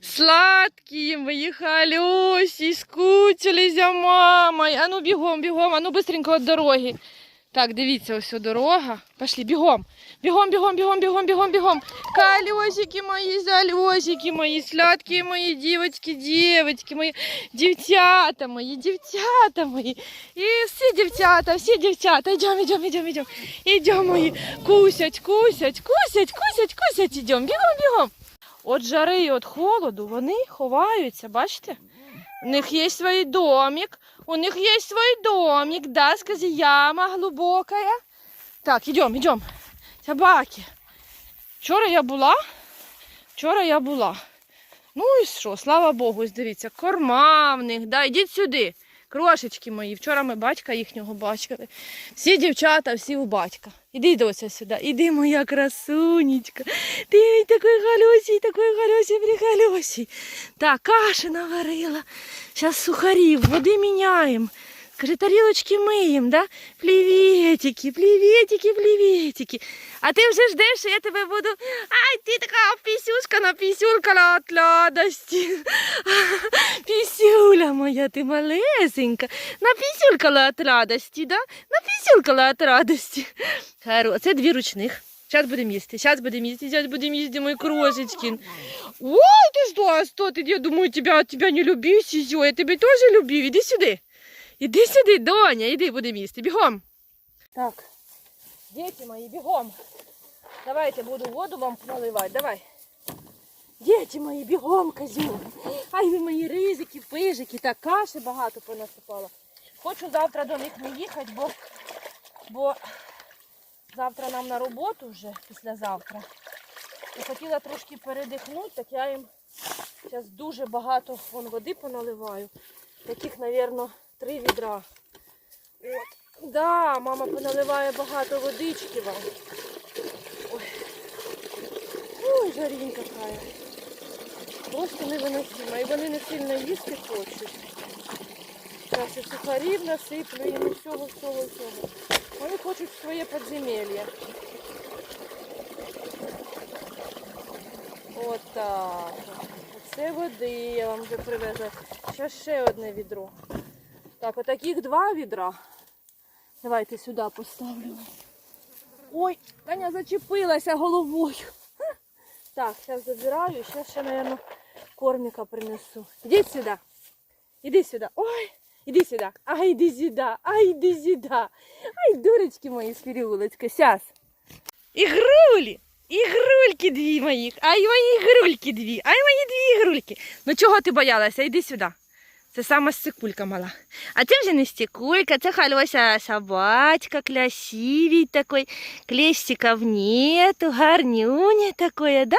Сладкі мої халюсі, скучили за мамою. Ану бігом, бігом, ану быстренько від дороги. Так, дивіться, ось дорога. Пошли, бігом. Бігом, бігом, бігом, бігом, бігом, бігом. Колесики мої, залесики мої, сладкі мої дівочки, дівочки мої, дівчата мої, дівчата мої. І всі дівчата, всі дівчата. Йдемо, йдемо, йдемо, йдемо. Йдемо мої. Кусять, кусять, кусять, кусять, кусять. Йдемо, бігом, бігом. От жари і от холоду вони ховаються, бачите? У них є свій домик, у них є свій домик, да, скажи, яма глибока. Так, йдемо, йдемо. Собаки. Вчора я була, вчора я була. Ну і що, слава Богу, дивіться, корма в них, да, йдіть сюди. Крошечки мої. Вчора ми батька їхнього бачили. Всі дівчата, всі у батька. Іди, дося, сюди. Іди, моя красунечка. Ти такий галюсій, такий галюсій, прихалюсій. Так, каші наварила. Зараз сухарів, води міняємо. Скажи, тарілочки миємо, да? Пліветики, пліветики, пліветики. А ти вже ждеш, що я тебе буду. Ай, ти така пісюшка напісюлькала от радості. Пісюля моя, ти малесенька. Напісюлькала от радості, да? Напісюлькала от радості. Харо, це дві ручних. Зараз будемо їсти, зараз будемо їсти, зараз будемо їсти, мой крошечкин. Ой, ти що, що ти, я думаю, тебя, тебя не любив, сізьо, я тебе теж любив, іди сюди. Іди сюди, доня, іди будемо їсти, бігом. Так, діти мої, бігом. Давайте буду воду вам наливати, давай. Діти мої, бігом, козю. Ай, ви мої ризики, пижики, так каші багато понасипала. Хочу завтра до них не їхати, бо, бо завтра нам на роботу вже, післязавтра. Я хотіла трошки передихнути, так я їм зараз дуже багато вон, води поналиваю. Таких, мабуть, три відра. От. Да, мама поналиває багато водички вам. Ой, Ой жарінка кая. Просто невиносимо. І вони не сильно їсти хочуть. Зараз і сухарів насиплю і всього, всього, всього. Вони хочуть своє підземелля. Отак. Оце води я вам вже привезла. Ще ще одне відро. Так, отаких два відра. Давайте сюди поставлю. Ой, Таня зачепилася головою. Так, зараз забираю, зараз ще, мабуть, кормика принесу. Ідіть сюди. Іди сюди. Ой, іди сюди. Ай, іди сюди. Ай, іди сюди. Ай, дурочки мої з переулочка. Сейчас. Ігрулі. Ігрульки дві моїх. Ай, мої ігрульки дві. Ай, мої дві ігрульки. Ну чого ти боялася? Іди сюди. Це сама стекулька мала. А це вже не стекулька, це хальося собачка, красивий такой. Клещиков нету, гарнюня такое, да?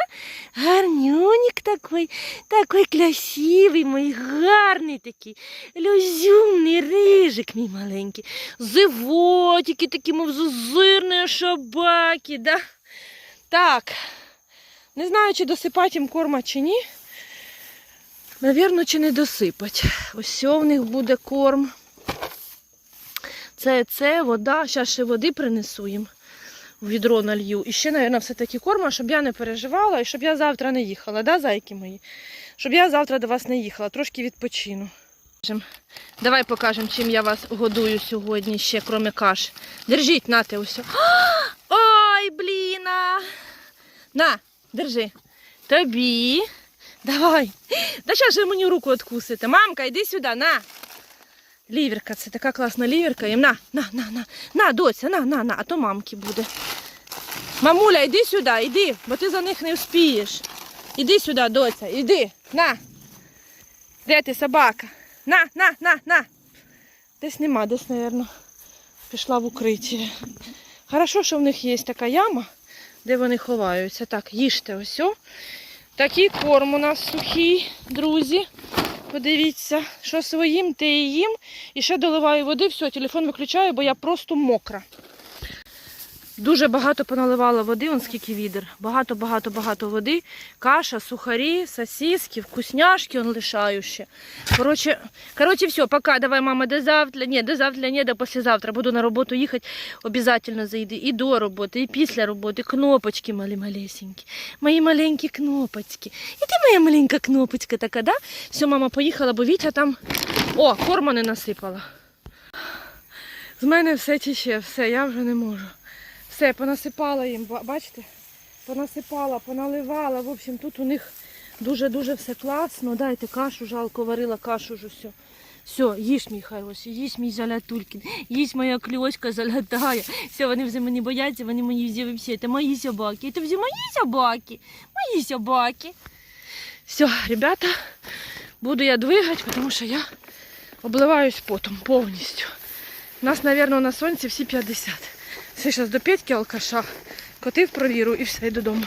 Гарнюник такой, такой красивий, мой гарний такий, люзюмний рижик мій маленький. Зивотики такі, мов зузирні собаки, да? Так, не знаю, чи досипати їм корма, чи ні. Навірно, чи не досипать. Ось в них буде корм. Це, це, вода. Зараз ще води принесу їм. В відро налью. І ще, мабуть, все-таки корма, щоб я не переживала і щоб я завтра не їхала, да, зайки мої? Щоб я завтра до вас не їхала, трошки відпочину. Давай покажемо, чим я вас годую сьогодні ще, крім каш. Держіть, нате усе. Ой, бліна. На, держи. Тобі. Давай. Та зараз же мені руку откусите. Мамка, йди сюди, на. Ліверка, це така класна ліверка. Їм на, на, на, на. На, доця, на, на, на, а то мамки буде. Мамуля, йди сюди, йди, бо ти за них не вспієш. Іди сюди, доця, іди, на. Де ти, собака? На, на, на, на. Десь нема, десь, мабуть, пішла в укриття. Хорошо, що в них є така яма, де вони ховаються. Так, їжте ось. Такий корм у нас сухий, друзі. Подивіться, що своїм, те і їм. І ще доливаю води, все, телефон виключаю, бо я просто мокра. Дуже багато поналивала води, он скільки відер. Багато, багато, багато води. Каша, сухарі, сосиски, вкусняшки он лишаю ще. Коротше, коротше, все, пока. Давай, мама, до завтра. Ні, до завтра, ні, до послезавтра. Буду на роботу їхати. Обязательно зайди. І до роботи, і після роботи. Кнопочки малі малесенькі. Мої маленькі кнопочки. І ти моя маленька кнопочка така, да? Все, мама поїхала, бо Вітя там. О, корма не насипала. З мене все тече, все, я вже не можу. Все, понасипала їм, бачите? Понасипала, поналивала. В общем, тут у них дуже-дуже все класно. Дайте кашу, жалко, варила кашу вже все. Все, їж мій хороший, їж мій залятулькін, їж моя кльошка залятая. Все, вони вже мені бояться, вони мені всі це мої собаки. Це вже мої собаки, мої собаки. Все, ребята, буду я двигати, тому що я обливаюсь потом повністю. У Нас, мабуть, на сонці всі 50. Все зараз до Петьки алкаша, котив провіру і все, і додому.